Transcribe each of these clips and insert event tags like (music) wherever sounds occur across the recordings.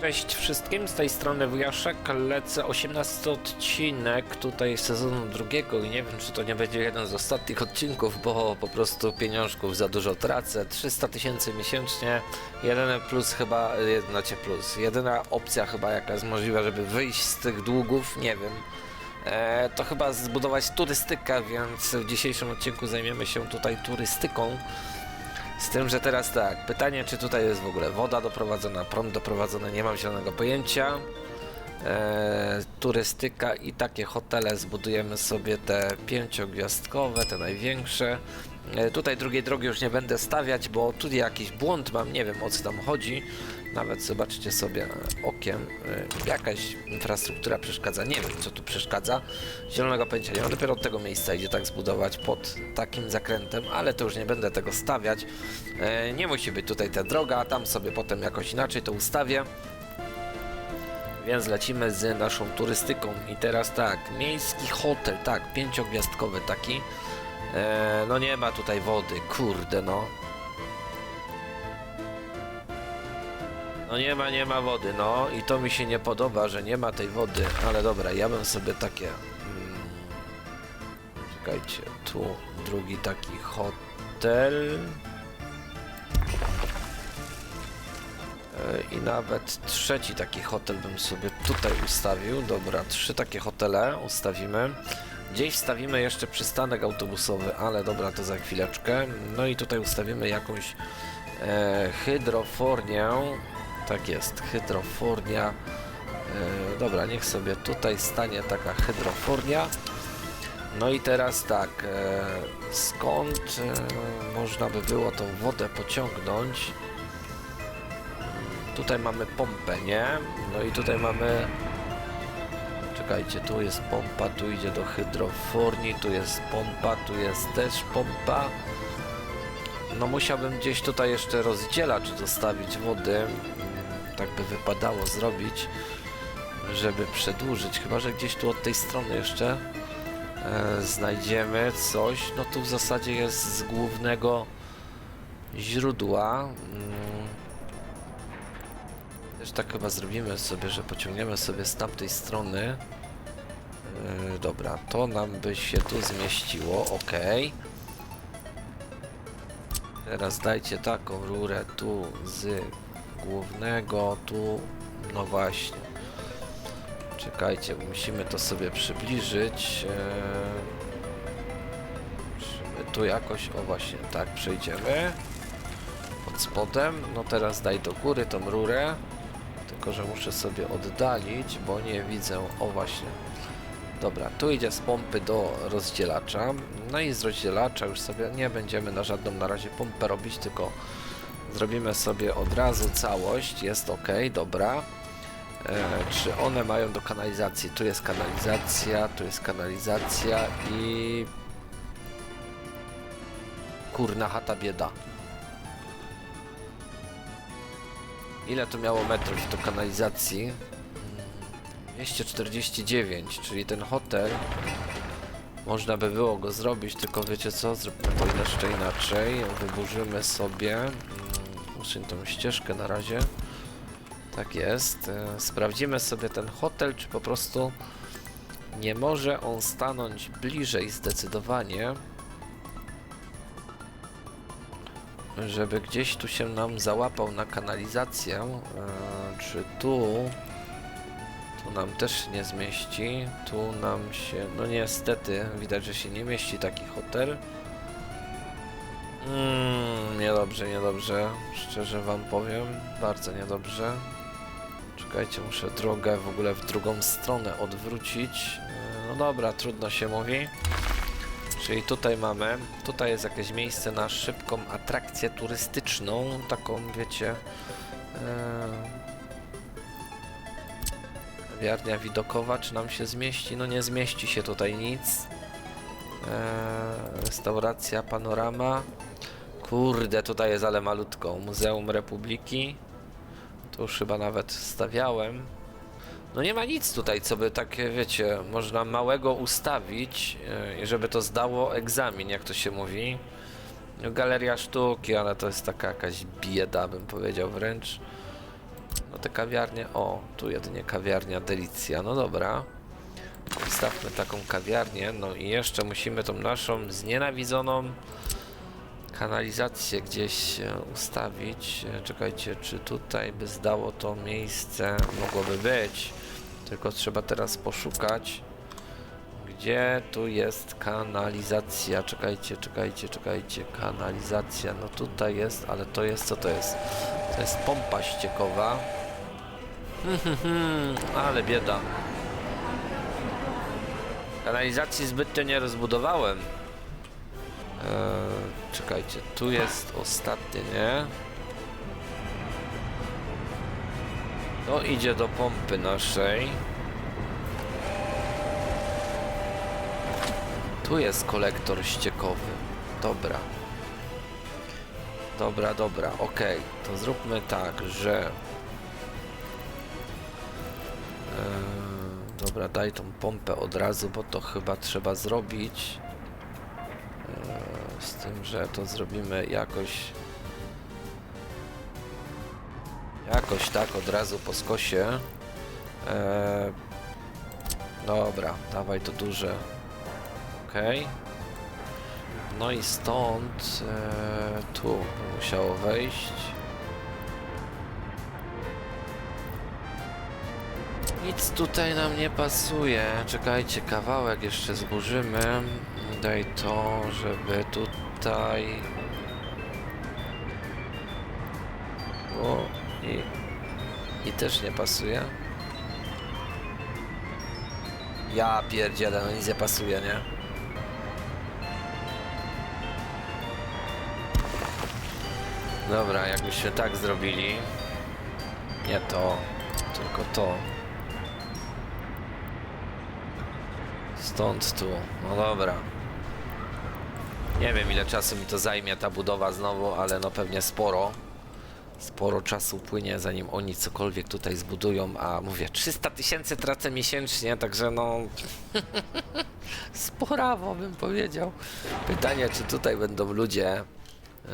Cześć wszystkim, z tej strony Wujaszek, lecę 18 odcinek tutaj sezonu drugiego i nie wiem czy to nie będzie jeden z ostatnich odcinków, bo po prostu pieniążków za dużo tracę, 300 tysięcy miesięcznie, jedyny plus chyba, znacie plus, jedyna opcja chyba jaka jest możliwa, żeby wyjść z tych długów, nie wiem, e, to chyba zbudować turystykę, więc w dzisiejszym odcinku zajmiemy się tutaj turystyką. Z tym, że teraz tak, pytanie czy tutaj jest w ogóle woda doprowadzona, prąd doprowadzony, nie mam zielonego pojęcia. Eee, turystyka i takie hotele zbudujemy sobie te pięciogwiazdkowe, te największe. E, tutaj drugiej drogi już nie będę stawiać, bo tu jakiś błąd mam, nie wiem o co tam chodzi. Nawet zobaczcie sobie okiem, e, jakaś infrastruktura przeszkadza, nie wiem co tu przeszkadza. Zielonego pojęcia nie mam, dopiero od tego miejsca idzie tak zbudować pod takim zakrętem, ale to już nie będę tego stawiać. E, Nie musi być tutaj ta droga, tam sobie potem jakoś inaczej to ustawię. Więc lecimy z naszą turystyką i teraz tak, miejski hotel, tak, pięciogwiazdkowy taki. E, no nie ma tutaj wody, kurde no. No nie ma, nie ma wody, no i to mi się nie podoba, że nie ma tej wody, ale dobra, ja bym sobie takie... Mm, czekajcie, tu drugi taki hotel. E, I nawet trzeci taki hotel bym sobie tutaj ustawił. Dobra, trzy takie hotele ustawimy. Gdzieś wstawimy jeszcze przystanek autobusowy, ale dobra, to za chwileczkę. No i tutaj ustawimy jakąś e, hydrofornię. Tak jest, hydrofornia. E, dobra, niech sobie tutaj stanie taka hydrofornia. No i teraz tak, e, skąd e, można by było tą wodę pociągnąć? Tutaj mamy pompę, nie? No i tutaj mamy... Czekajcie, tu jest pompa, tu idzie do hydroforni, tu jest pompa, tu jest też pompa. No musiałbym gdzieś tutaj jeszcze rozdzielacz dostawić wody. Tak by wypadało zrobić, żeby przedłużyć. Chyba, że gdzieś tu od tej strony jeszcze e, znajdziemy coś. No tu w zasadzie jest z głównego źródła. Mm, też tak chyba zrobimy sobie, że pociągniemy sobie z tamtej strony. Yy, dobra, to nam by się tu zmieściło, ok. Teraz dajcie taką rurę tu z głównego, tu, no właśnie. Czekajcie, musimy to sobie przybliżyć. My tu jakoś, o właśnie, tak przejdziemy. Pod spodem, no teraz daj do góry tą rurę. Tylko, że muszę sobie oddalić, bo nie widzę. O właśnie. Dobra, tu idzie z pompy do rozdzielacza. No i z rozdzielacza już sobie nie będziemy na żadną na razie pompę robić, tylko zrobimy sobie od razu całość. Jest ok, dobra. E, czy one mają do kanalizacji? Tu jest kanalizacja, tu jest kanalizacja i... Kurna chata bieda. Ile to miało metrów do kanalizacji? Mm, 249, czyli ten hotel można by było go zrobić, tylko wiecie co? Zróbmy to jeszcze inaczej. Wyburzymy sobie. mm, Usuń tą ścieżkę na razie. Tak jest. E, Sprawdzimy sobie ten hotel, czy po prostu nie może on stanąć bliżej zdecydowanie. żeby gdzieś tu się nam załapał na kanalizację. E, czy tu? Tu nam też nie zmieści. Tu nam się. No niestety, widać, że się nie mieści taki hotel. Mm, niedobrze, niedobrze. Szczerze wam powiem. Bardzo niedobrze. Czekajcie, muszę drogę w ogóle w drugą stronę odwrócić. E, No dobra, trudno się mówi. Czyli tutaj mamy, tutaj jest jakieś miejsce na szybką atrakcję turystyczną, taką wiecie, e, kawiarnia widokowa, czy nam się zmieści? No nie zmieści się tutaj nic. E, restauracja, panorama. Kurde, tutaj jest ale malutko. Muzeum Republiki. Tu już chyba nawet stawiałem. No nie ma nic tutaj, co by tak, wiecie, można małego ustawić, e, i żeby to zdało egzamin, jak to się mówi. Galeria sztuki, ale to jest taka jakaś bieda, bym powiedział wręcz. Te kawiarnie? O, tu jedynie kawiarnia Delicja. No dobra. Wstawmy taką kawiarnię. No i jeszcze musimy tą naszą znienawidzoną kanalizację gdzieś e, ustawić. E, Czekajcie, czy tutaj by zdało to miejsce? Mogłoby być. Tylko trzeba teraz poszukać. Gdzie tu jest kanalizacja? Czekajcie, czekajcie, czekajcie. Kanalizacja. No tutaj jest, ale to jest, co to jest? To jest pompa ściekowa. (laughs) Ale bieda. Kanalizacji zbytnio nie rozbudowałem. Eee, czekajcie, tu jest ostatnie, nie? No idzie do pompy naszej. Tu jest kolektor ściekowy. Dobra. Dobra, dobra, okej. To zróbmy tak, że... Eee, dobra, daj tą pompę od razu, bo to chyba trzeba zrobić. Eee, z tym, że to zrobimy jakoś... Jakoś tak od razu po skosie. Eee, dobra, dawaj to duże. Okej. No i stąd e, tu musiało wejść. Nic tutaj nam nie pasuje. Czekajcie, kawałek jeszcze zburzymy. Daj to, żeby tutaj... O, i, i też nie pasuje. Ja pierdzielę, no nic nie pasuje, nie? Dobra, jakbyśmy tak zrobili. Nie to, tylko to. Stąd tu. No dobra. Nie wiem ile czasu mi to zajmie ta budowa znowu, ale no pewnie sporo. Sporo czasu płynie zanim oni cokolwiek tutaj zbudują, a mówię 300 tysięcy tracę miesięcznie, także no (laughs) sporawo bym powiedział. Pytanie czy tutaj będą ludzie,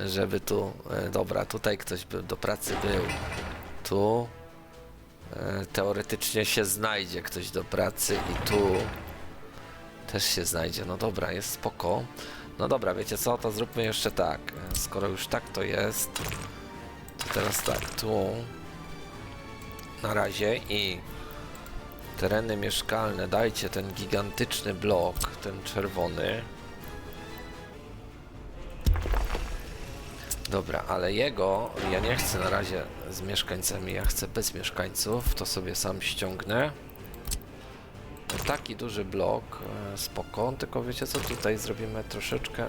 żeby tu, e, dobra, tutaj ktoś by do pracy był, tu e, teoretycznie się znajdzie ktoś do pracy i tu też się znajdzie, no dobra, jest spoko. No dobra, wiecie co, to zróbmy jeszcze tak, skoro już tak to jest, to teraz tak, tu. Na razie i tereny mieszkalne, dajcie ten gigantyczny blok, ten czerwony, Dobra, ale jego ja nie chcę na razie z mieszkańcami, ja chcę bez mieszkańców, to sobie sam ściągnę. Taki duży blok, e, spoko, tylko wiecie co, tutaj zrobimy troszeczkę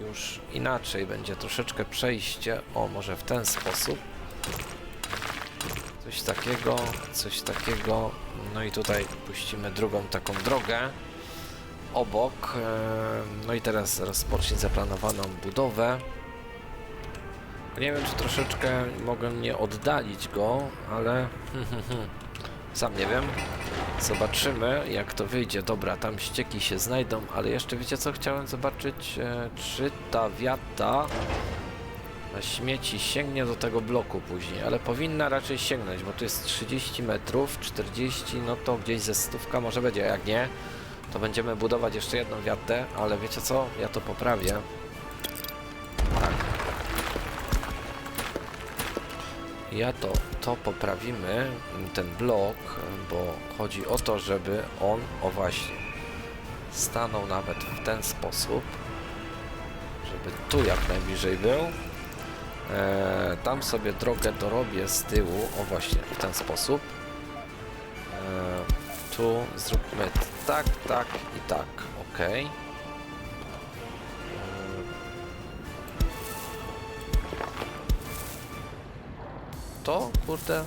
już inaczej, będzie troszeczkę przejście, o może w ten sposób. Coś takiego, coś takiego, no i tutaj puścimy drugą taką drogę obok, e, no i teraz rozpocznij zaplanowaną budowę. Nie wiem, czy troszeczkę mogę nie oddalić go, ale (laughs) sam nie wiem. Zobaczymy, jak to wyjdzie. Dobra, tam ścieki się znajdą, ale jeszcze wiecie co? Chciałem zobaczyć, e, czy ta wiata na śmieci sięgnie do tego bloku później, ale powinna raczej sięgnąć, bo tu jest 30 metrów, 40, no to gdzieś ze stówka może będzie, jak nie, to będziemy budować jeszcze jedną wiatę, ale wiecie co? Ja to poprawię. Ja to, to poprawimy, ten blok, bo chodzi o to, żeby on, o właśnie, stanął nawet w ten sposób, żeby tu jak najbliżej był. E, tam sobie drogę dorobię z tyłu, o właśnie, w ten sposób. E, tu zróbmy tak, tak i tak, ok. To, kurde.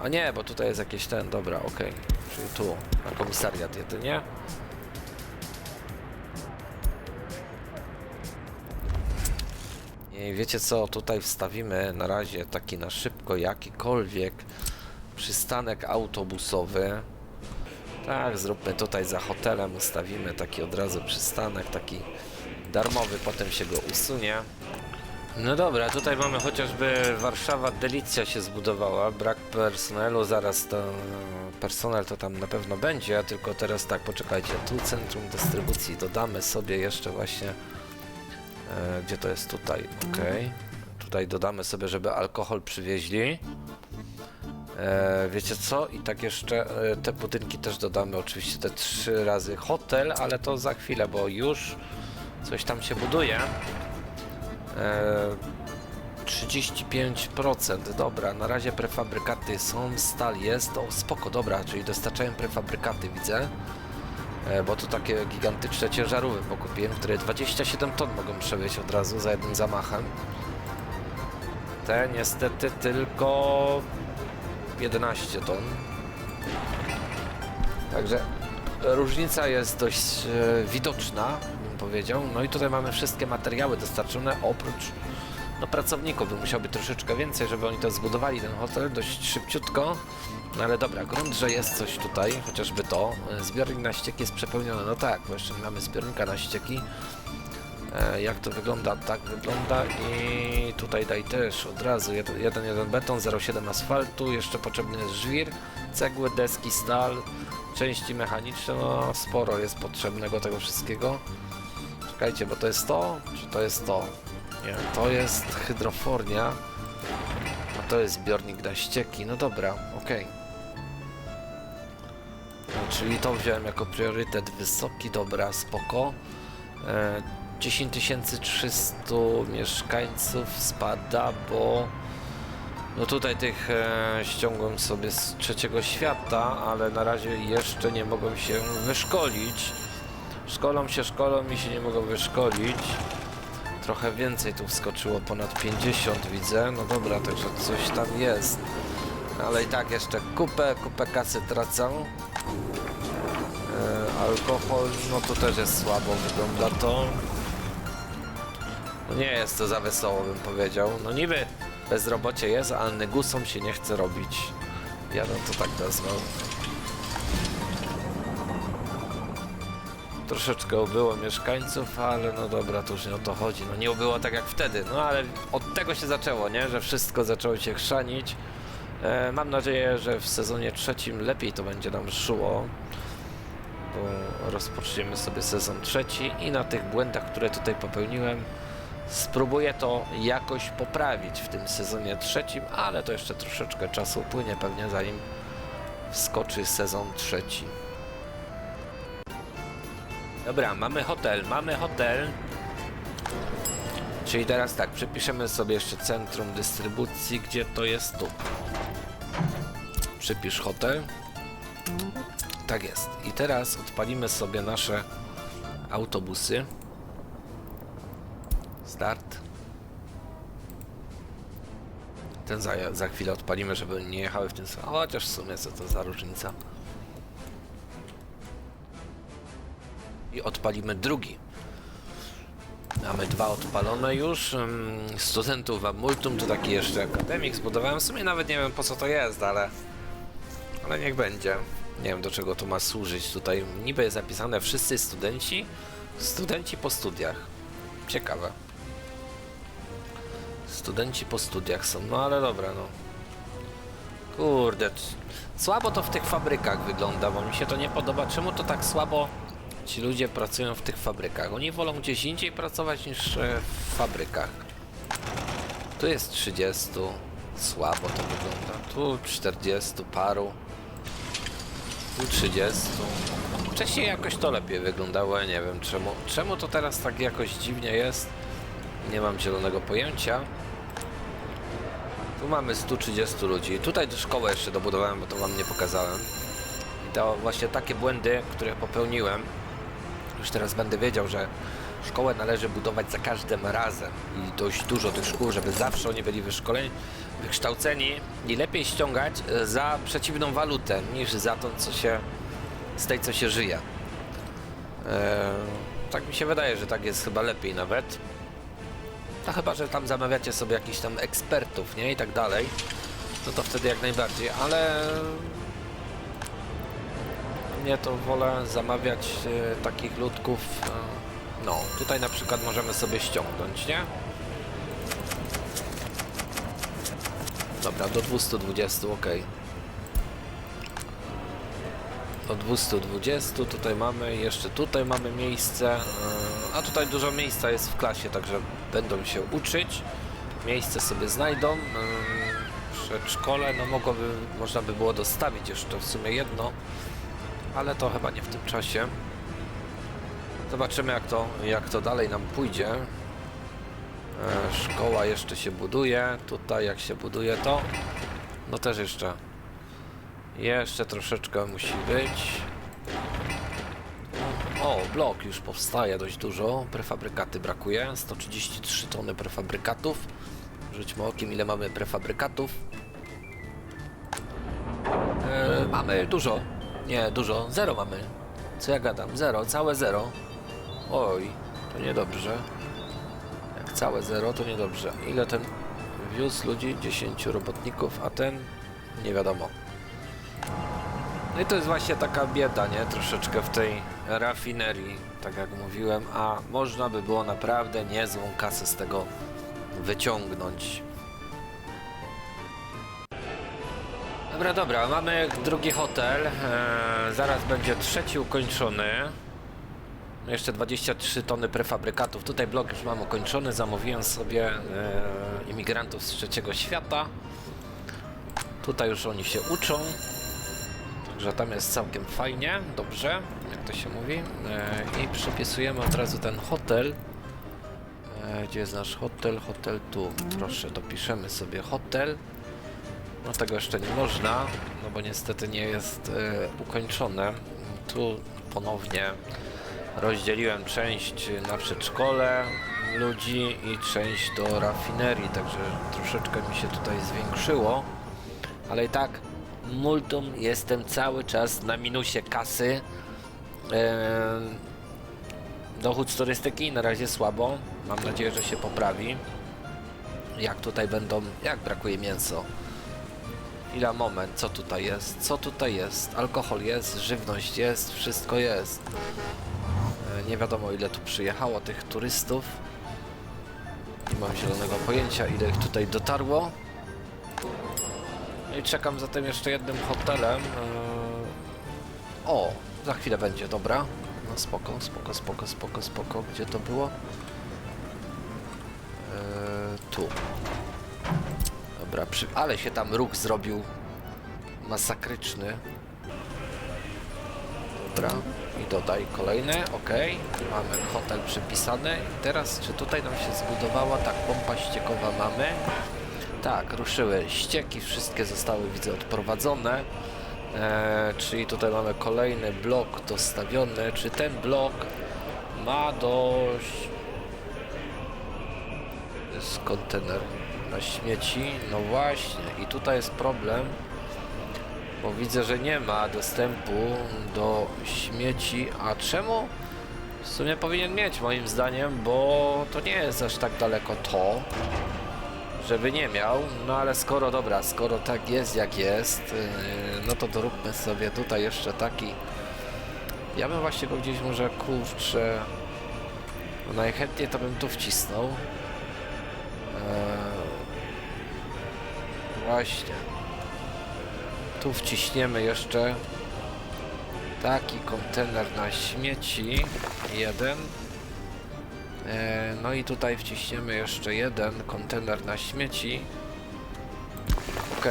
A nie, bo tutaj jest jakieś ten, dobra, okej. Czyli tu, na komisariat jedynie. I wiecie co, tutaj wstawimy na razie taki na szybko jakikolwiek przystanek autobusowy. Tak, zróbmy tutaj za hotelem, ustawimy taki od razu przystanek, taki darmowy, potem się go usunie. No dobra, tutaj mamy chociażby Warszawa Delicja się zbudowała, brak personelu, zaraz to personel to tam na pewno będzie, tylko teraz tak, poczekajcie, tu centrum dystrybucji dodamy sobie jeszcze właśnie, e, gdzie to jest tutaj, okej, tutaj dodamy sobie, żeby alkohol przywieźli. E, wiecie co? I tak jeszcze e, te budynki też dodamy, oczywiście te trzy razy hotel, ale to za chwilę, bo już coś tam się buduje. E, 35%, dobra, na razie prefabrykaty są, stal jest, o spoko, dobra, czyli dostarczają prefabrykaty, widzę. E, bo tu takie gigantyczne ciężarówki pokupiłem, które 27 ton mogą przewieźć od razu za jednym zamachem. Te niestety tylko 11 ton. Także różnica jest dość e, widoczna, No i tutaj mamy wszystkie materiały dostarczone, oprócz no, pracowników. By musiał być troszeczkę więcej, żeby oni to zbudowali, ten hotel, dość szybciutko. No ale dobra, grunt, że jest coś tutaj, chociażby to. E, Zbiornik na ścieki jest przepełniony. No tak, bo jeszcze nie mamy zbiornika na ścieki. E, jak to wygląda? Tak wygląda i tutaj daj też od razu 1,1 beton, 0,7 asfaltu, jeszcze potrzebny jest żwir, cegły, deski, stal, części mechaniczne, no sporo jest potrzebnego tego wszystkiego. Czekajcie, bo to jest to, czy to jest to? Nie, to jest hydrofornia, a to jest zbiornik na ścieki, no dobra, okej. No, czyli to wziąłem jako priorytet wysoki, dobra, spoko. E, 10 300 mieszkańców spada, bo no tutaj tych e, ściągłem sobie z trzeciego świata, ale na razie jeszcze nie mogą się wyszkolić. Szkolą się, szkolą i się nie mogą wyszkolić. Trochę więcej tu wskoczyło, ponad 50 widzę. No dobra, także coś tam jest. Ale i tak jeszcze kupę, kupę kasy tracę. E, alkohol, no to też jest słabo wygląda to. No nie jest to za wesoło, bym powiedział. No niby bezrobocie jest, ale negusom się nie chce robić. Ja bym to tak nazwał. Troszeczkę ubyło mieszkańców, ale no dobra, to już nie o to chodzi. No nie ubyło tak jak wtedy, no ale od tego się zaczęło, nie? Że wszystko zaczęło się chrzanić. E, mam nadzieję, że w sezonie trzecim lepiej to będzie nam szło. Bo rozpoczniemy sobie sezon trzeci i na tych błędach, które tutaj popełniłem, Spróbuję to jakoś poprawić w tym sezonie trzecim, ale to jeszcze troszeczkę czasu upłynie pewnie zanim wskoczy sezon trzeci. Dobra, mamy hotel, mamy hotel. Czyli teraz tak, przypiszemy sobie jeszcze centrum dystrybucji, gdzie to jest tu. Przypisz hotel. Tak jest. I teraz odpalimy sobie nasze autobusy. Start. Ten za, za chwilę odpalimy, żeby nie jechały w tym samym. Chociaż w sumie co to za różnica. I odpalimy drugi. Mamy dwa odpalone już. Ym, Studentów w Multum to taki jeszcze akademik zbudowałem. W sumie nawet nie wiem po co to jest, ale. Ale niech będzie. Nie wiem do czego to ma służyć tutaj. Niby jest zapisane wszyscy studenci. Studenci po studiach. Ciekawe. Studenci po studiach są, no ale dobra, no. Kurde, słabo to w tych fabrykach wygląda, bo mi się to nie podoba. Czemu to tak słabo ci ludzie pracują w tych fabrykach? Oni wolą gdzieś indziej pracować niż e, w fabrykach. Tu jest 30, słabo to wygląda. Tu 40 paru. Tu 30. Wcześniej jakoś to lepiej wyglądało, ja nie wiem czemu. Czemu to teraz tak jakoś dziwnie jest? Nie mam zielonego pojęcia. Tu mamy 130 ludzi. Tutaj do szkoły jeszcze dobudowałem, bo to wam nie pokazałem. I to właśnie takie błędy, które popełniłem. Już teraz będę wiedział, że szkołę należy budować za każdym razem. I dość dużo tych szkół, żeby zawsze oni byli wyszkoleni, wykształceni i lepiej ściągać e, za przeciwną walutę, niż za to, co się z tej, co się żyje. Eee, tak mi się wydaje, że tak jest chyba lepiej nawet. No chyba, że tam zamawiacie sobie jakichś tam ekspertów, nie? I tak dalej. No to wtedy jak najbardziej, ale... Nie, to wolę zamawiać e, takich ludków... E, no, tutaj na przykład możemy sobie ściągnąć, nie? Dobra, do 220, ok. Do 220 tutaj mamy, jeszcze tutaj mamy miejsce, yy, a tutaj dużo miejsca jest w klasie, także będą się uczyć, miejsce sobie znajdą. Yy, Przedszkole, no mogłoby, można by było dostawić jeszcze w sumie jedno, ale to chyba nie w tym czasie. Zobaczymy jak to, jak to dalej nam pójdzie. E, szkoła jeszcze się buduje. Tutaj jak się buduje to, no też jeszcze, jeszcze troszeczkę musi być. O, blok już powstaje dość dużo. Prefabrykaty brakuje. 133 tony prefabrykatów. Rzućmy okiem ile mamy prefabrykatów. E, mamy dużo. Nie, dużo. Zero mamy. Co ja gadam? Zero, całe zero. Oj, to niedobrze. Jak całe zero, to niedobrze. Ile ten wiózł ludzi? 10 robotników, a ten nie wiadomo. No i to jest właśnie taka bieda, nie? Troszeczkę w tej rafinerii, tak jak mówiłem, a można by było naprawdę niezłą kasę z tego wyciągnąć. Dobra, dobra, mamy drugi hotel. Eee, zaraz będzie trzeci ukończony. Jeszcze 23 tony prefabrykatów. Tutaj blok już mam ukończony. Zamówiłem sobie e, imigrantów z trzeciego świata. Tutaj już oni się uczą. Także tam jest całkiem fajnie, dobrze, jak to się mówi. E, I przypisujemy od razu ten hotel. E, gdzie jest nasz hotel? Hotel tu. Proszę, dopiszemy sobie hotel. No tego jeszcze nie można, no bo niestety nie jest e, ukończone. Tu ponownie rozdzieliłem część na przedszkole ludzi i część do rafinerii, także troszeczkę mi się tutaj zwiększyło. Ale i tak multum jestem cały czas na minusie kasy. E, dochód z turystyki na razie słabo. Mam nadzieję, że się poprawi. Jak tutaj będą, jak brakuje mięso. Ile moment, co tutaj jest? Co tutaj jest? Alkohol jest, żywność jest, wszystko jest. E, Nie wiadomo ile tu przyjechało tych turystów. Nie mam zielonego pojęcia ile ich tutaj dotarło. No I czekam za tym jeszcze jednym hotelem. E, O, za chwilę będzie, dobra. No spoko, spoko, spoko, spoko, spoko. Gdzie to było? E, Tu. Dobra, przy... ale się tam ruch zrobił masakryczny. Dobra, i dodaj kolejny, ok. Mamy hotel przypisany. I teraz, czy tutaj nam się zbudowała? Tak, pompa ściekowa mamy. Tak, ruszyły ścieki, wszystkie zostały, widzę, odprowadzone. E, czyli tutaj mamy kolejny blok dostawiony. Czy ten blok ma dość jest kontener na śmieci. No właśnie, i tutaj jest problem, bo widzę, że nie ma dostępu do śmieci. A czemu? W sumie powinien mieć, moim zdaniem, bo to nie jest aż tak daleko to, żeby nie miał. No ale skoro, dobra, skoro tak jest jak jest, yy, no to doróbmy sobie tutaj jeszcze taki. Ja bym właśnie go gdzieś może kurczę. No najchętniej to bym tu wcisnął. Eee, Właśnie. Tu wciśniemy jeszcze taki kontener na śmieci. Jeden. Eee, No i tutaj wciśniemy jeszcze jeden kontener na śmieci. Ok.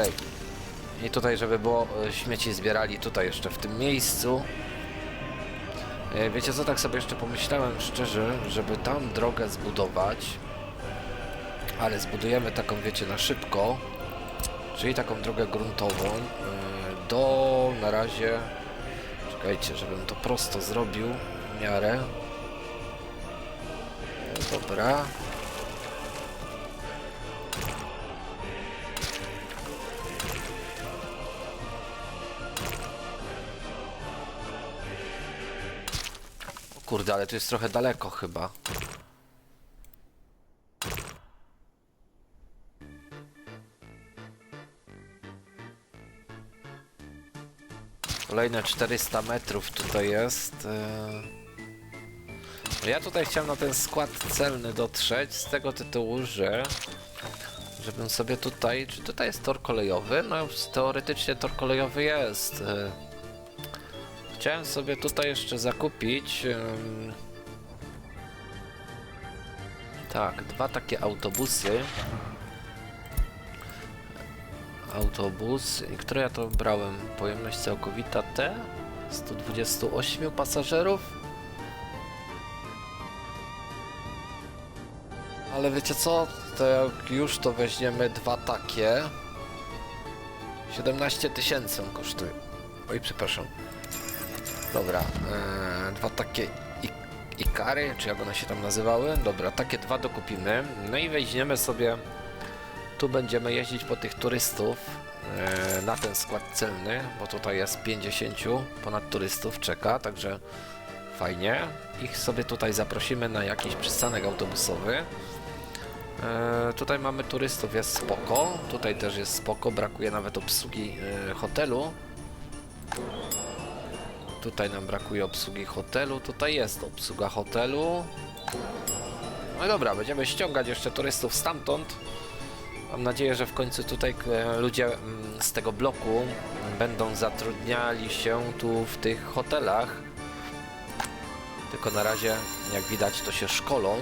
I tutaj, żeby było e, śmieci zbierali tutaj jeszcze w tym miejscu. E, Wiecie co, tak sobie jeszcze pomyślałem szczerze, żeby tam drogę zbudować ale zbudujemy taką, wiecie, na szybko, czyli taką drogę gruntową yy, do na razie, czekajcie, żebym to prosto zrobił w miarę. Yy, Dobra. Kurde, ale tu jest trochę daleko chyba. Kolejne 400 metrów tutaj jest. yy. Ja tutaj chciałem na ten skład celny dotrzeć z tego tytułu, że żebym sobie tutaj, czy tutaj jest tor kolejowy? No teoretycznie tor kolejowy jest. e. Chciałem sobie tutaj jeszcze zakupić. em, Tak, dwa takie autobusy. Autobus, i które ja to brałem? Pojemność całkowita T? 128 pasażerów? Ale wiecie co? To jak już to weźmiemy dwa takie. 17 tysięcy on kosztuje. Oj, przepraszam. Dobra, e, dwa takie Ikary, czy jak one się tam nazywały? Dobra, takie dwa dokupimy. No i weźmiemy sobie. Tu będziemy jeździć po tych turystów e, na ten skład celny, bo tutaj jest 50 ponad turystów czeka, także fajnie. Ich sobie tutaj zaprosimy na jakiś przystanek autobusowy. E, tutaj mamy turystów, jest spoko. Tutaj też jest spoko, brakuje nawet obsługi e, hotelu. Tutaj nam brakuje obsługi hotelu. Tutaj jest obsługa hotelu. No dobra, będziemy ściągać jeszcze turystów stamtąd. Mam nadzieję, że w końcu tutaj e, ludzie mm, z tego bloku będą zatrudniali się tu w tych hotelach. Tylko na razie, jak widać, to się szkolą.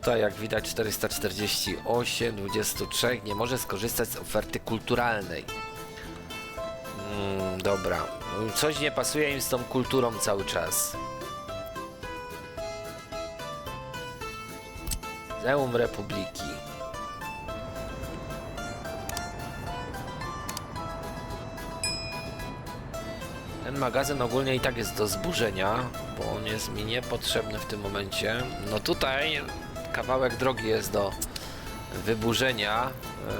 Tutaj, jak widać, 448, 23 nie może skorzystać z oferty kulturalnej. Mm, dobra, coś nie pasuje im z tą kulturą cały czas. Muzeum Republiki. Ten magazyn ogólnie i tak jest do zburzenia, bo on jest mi niepotrzebny w tym momencie. No tutaj kawałek drogi jest do wyburzenia.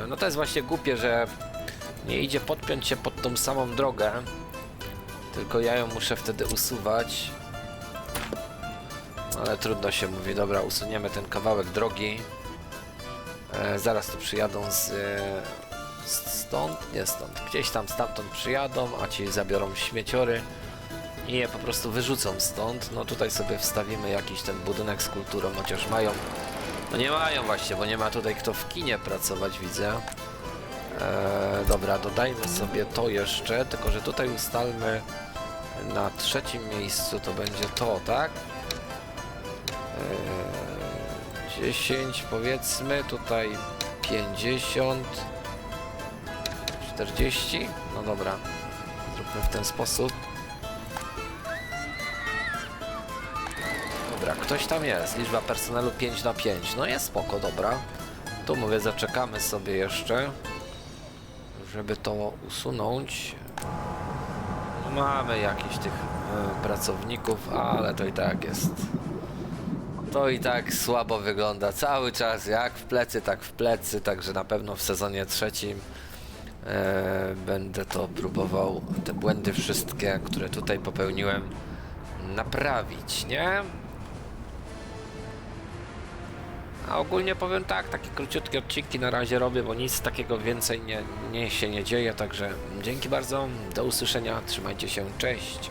E, No to jest właśnie głupie, że nie idzie podpiąć się pod tą samą drogę, tylko ja ją muszę wtedy usuwać. Ale trudno się mówi, dobra, usuniemy ten kawałek drogi. E, zaraz tu przyjadą z, e, stąd, nie stąd, gdzieś tam stamtąd przyjadą, a ci zabiorą śmieciory i je po prostu wyrzucą stąd. No tutaj sobie wstawimy jakiś ten budynek z kulturą, chociaż mają, no nie mają właśnie, bo nie ma tutaj kto w kinie pracować, widzę. E, dobra, dodajmy sobie to jeszcze, tylko że tutaj ustalmy na trzecim miejscu to będzie to, tak? E, 10 powiedzmy, tutaj 50 40 no dobra zróbmy w ten sposób. Dobra, ktoś tam jest. Liczba personelu 5 na 5 no jest spoko, dobra. Tu mówię, zaczekamy sobie jeszcze żeby to usunąć. No, mamy jakichś tych e, pracowników, ale to i tak jest. To i tak słabo wygląda. Cały czas, jak w plecy, tak w plecy, także na pewno w sezonie trzecim będę to próbował, te błędy wszystkie, które tutaj popełniłem, naprawić, nie? A ogólnie powiem tak, takie króciutkie odcinki na razie robię, bo nic takiego więcej nie, nie się nie dzieje, także dzięki bardzo, do usłyszenia, trzymajcie się, cześć!